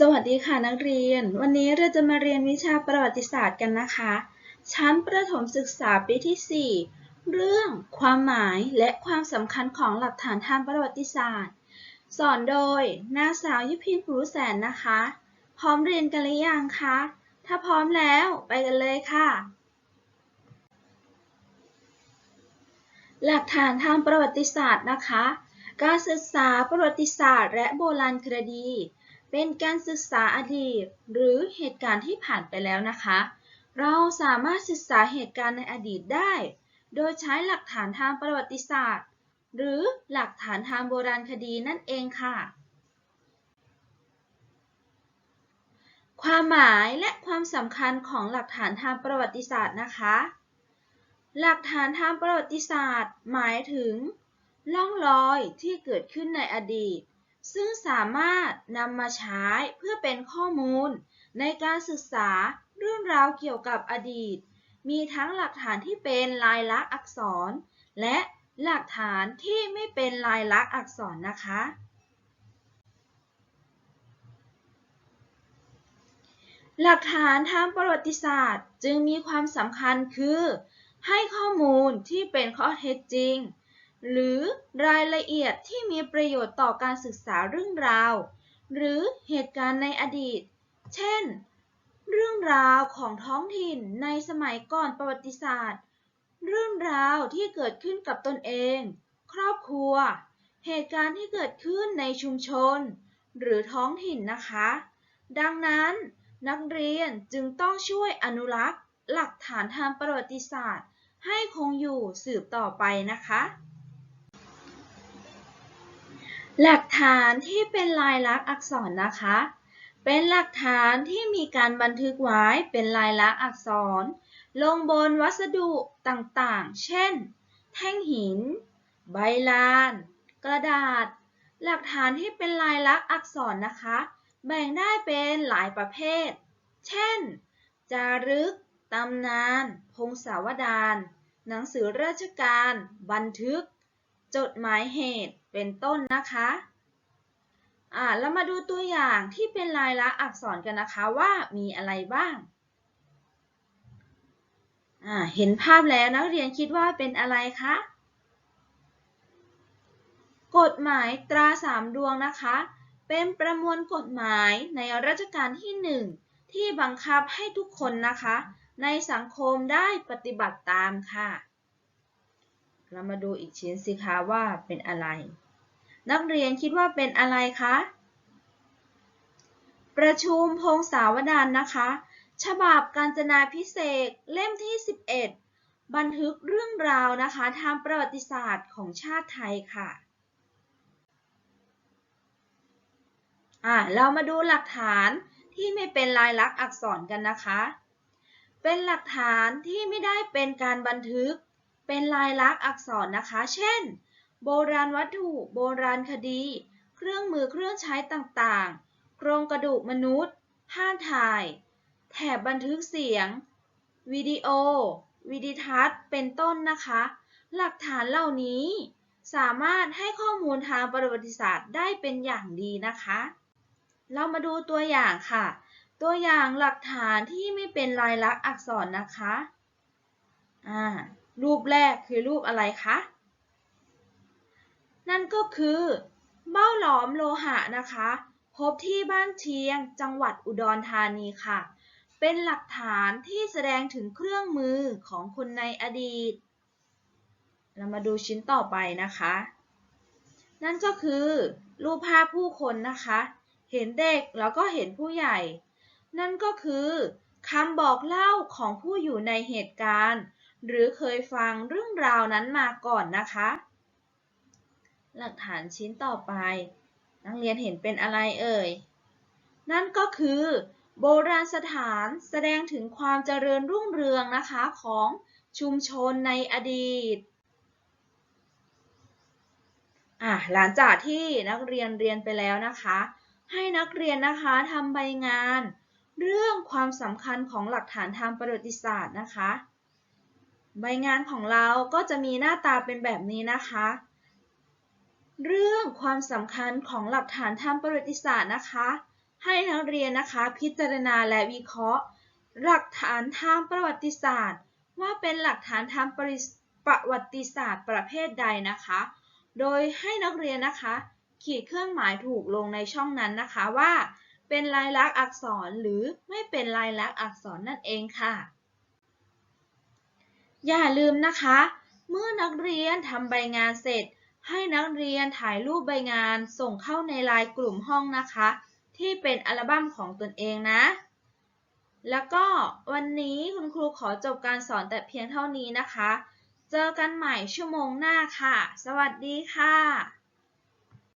สวัสดีค่ะนักเรียน วันนี้เราจะมาเรียนวิชาประวัติศาสตร์กันนะคะ ชั้นประถมศึกษาปีที่ 4 เรื่องความหมายและความสำคัญของหลักฐานทางประวัติศาสตร์ สอนโดยนางสาวยุพินผูแสนนะคะ พร้อมเรียนกันหรือยังคะ ถ้าพร้อมแล้วไปกันเลยค่ะ หลักฐานทางประวัติศาสตร์นะคะ การศึกษาประวัติศาสตร์ และโบราณคดี เป็นการศึกษาอดีต หรือเหตุการณ์ที่ผ่านไปแล้วนะคะ เราสามารถศึกษาเหตุการณ์ในอดีตได้ โดยใช้หลักฐานทางประวัติศาสตร์ หรือหลักฐานทางโบราณคดีนั่นเองค่ะ ความหมายและความสำคัญของหลักฐานทางประวัติศาสตร์นะคะ หลักฐานทางประวัติศาสตร์ หมายถึงร่องรอยที่เกิดขึ้นในอดีต ซึ่งสามารถนำมาใช้เพื่อเป็นข้อมูล ในการศึกษาเรื่องราวเกี่ยวกับอดีต มีทั้งหลักฐานที่เป็นลายลักษณ์อักษร และหลักฐานที่ไม่เป็นลายลักษณ์อักษรนะคะ หลักฐานทางประวัติศาสตร์จึงมีความสำคัญคือ ให้ข้อมูลที่เป็นข้อเท็จจริง หรือรายละเอียดที่มีประโยชน์ต่อการศึกษาเรื่องราว หรือเหตุการณ์ในอดีต เช่น เรื่องราวของท้องถิ่นในสมัยก่อนประวัติศาสตร์ เรื่องราวที่เกิดขึ้นกับตนเอง ครอบครัว เหตุการณ์ที่เกิดขึ้นในชุมชน หรือท้องถิ่นนะคะ ดังนั้น นักเรียนจึงต้องช่วยอนุรักษ์ หลักฐานทางประวัติศาสตร์ ให้คงอยู่สืบต่อไปนะคะ หลักฐานที่เป็นลายลักษณ์อักษรนะคะ เป็นหลักฐานที่มีการบันทึกไว้เป็นลายลักษณ์อักษร ลงบนวัสดุต่างๆ เช่น แท่งหิน ใบลาน กระดาษ หลักฐานที่เป็นลายลักษณ์อักษรนะคะ แบ่งได้เป็นหลายประเภท เช่น จารึก ตำนาน พงศาวดาร หนังสือราชการ บันทึก จดหมายเหตุเป็นต้นนะคะอ่าแล้วมาดูตัวอย่างที่เป็นลายลักษณ์อักษรกันนะคะว่ามีอะไรบ้างอ่าเห็นภาพแล้วนักเรียนคิดว่าเป็นอะไรคะกฎหมายตราสามดวงนะคะ เป็นประมวลกฎหมายในรัชกาลที่หนึ่งที่บังคับให้ทุกคนนะคะ ในสังคมได้ปฏิบัติตามค่ะ เรามาดูอีกชิ้นสิคะว่าเป็นอะไร นักเรียนคิดว่าเป็นอะไรคะ ประชุมพงศาวดารนะคะ ฉบับการจนาพิเศษเล่มที่ 11 บันทึกเรื่องราวนะคะทางประวัติศาสตร์ของชาติไทยค่ะอ่าเรามาดูหลักฐานที่ไม่เป็นลายลักษณ์อักษรกันนะคะ เป็นหลักฐานที่ไม่ได้เป็นการบันทึก เป็นลายลักษณ์อักษรนะคะ เช่น โบราณวัตถุ โบราณคดี เครื่องมือเครื่องใช้ต่างๆ โครงกระดูกมนุษย์ ภาพถ่าย แถบบันทึกเสียง วิดีโอ วิดีทัศน์ เป็นต้นนะคะ หลักฐานเหล่านี้สามารถให้ข้อมูลทางประวัติศาสตร์ได้เป็นอย่างดีนะคะ เรามาดูตัวอย่างค่ะ ตัวอย่างหลักฐานที่ไม่เป็นลายลักษณ์อักษรนะคะ อ่า รูปแรกคือรูปอะไรคะ นั่นก็คือเบ้าหลอมโลหะนะคะ พบที่บ้านเชียง จังหวัดอุดรธานีค่ะ เป็นหลักฐานที่แสดงถึงเครื่องมือของคนในอดีต เรามาดูชิ้นต่อไปนะคะ นั่นก็คือ รูปภาพผู้คนนะคะ เห็นเด็กแล้วก็เห็นผู้ใหญ่ นั่นก็คือคำบอกเล่าของผู้อยู่ในเหตุการณ์ หรือเคยฟังเรื่องราวนั้นมาก่อนนะคะ หลักฐานชิ้นต่อไป นักเรียนเห็นเป็นอะไรเอ่ย นั่นก็คือ โบราณสถานแสดงถึงความเจริญรุ่งเรืองนะคะของชุมชนในอดีตอะหลังจากที่นักเรียนเรียนไปแล้วนะคะ ให้นักเรียนนะคะทำใบงาน เรื่องความสำคัญของหลักฐานทางประวัติศาสตร์นะคะ ใบงานของเราก็จะมีหน้าตาเป็นแบบนี้นะคะ เรื่องความสำคัญของหลักฐานทางประวัติศาสตร์นะคะ ให้นักเรียนนะคะพิจารณาและวิเคราะห์ หลักฐานทางประวัติศาสตร์ ว่าเป็นหลักฐานทางประประวัติศาสตร์ ประเภทใดนะคะ โดยให้นักเรียนนะคะ ขีดเครื่องหมายถูกลงในช่องนั้นนะคะว่า เป็นลายลักษณ์อักษรหรือไม่เป็นลายลักษณ์อักษรนั่นเองค่ะ อย่าลืมนะคะ เมื่อนักเรียนทำใบงานเสร็จ ให้นักเรียนถ่ายรูปใบงานส่งเข้าในไลน์กลุ่มห้องนะคะ ที่เป็นอัลบั้มของตนเองนะ แล้วก็วันนี้คุณครูขอจบการสอนแต่เพียงเท่านี้นะคะ เจอกันใหม่ชั่วโมงหน้าค่ะ สวัสดีค่ะ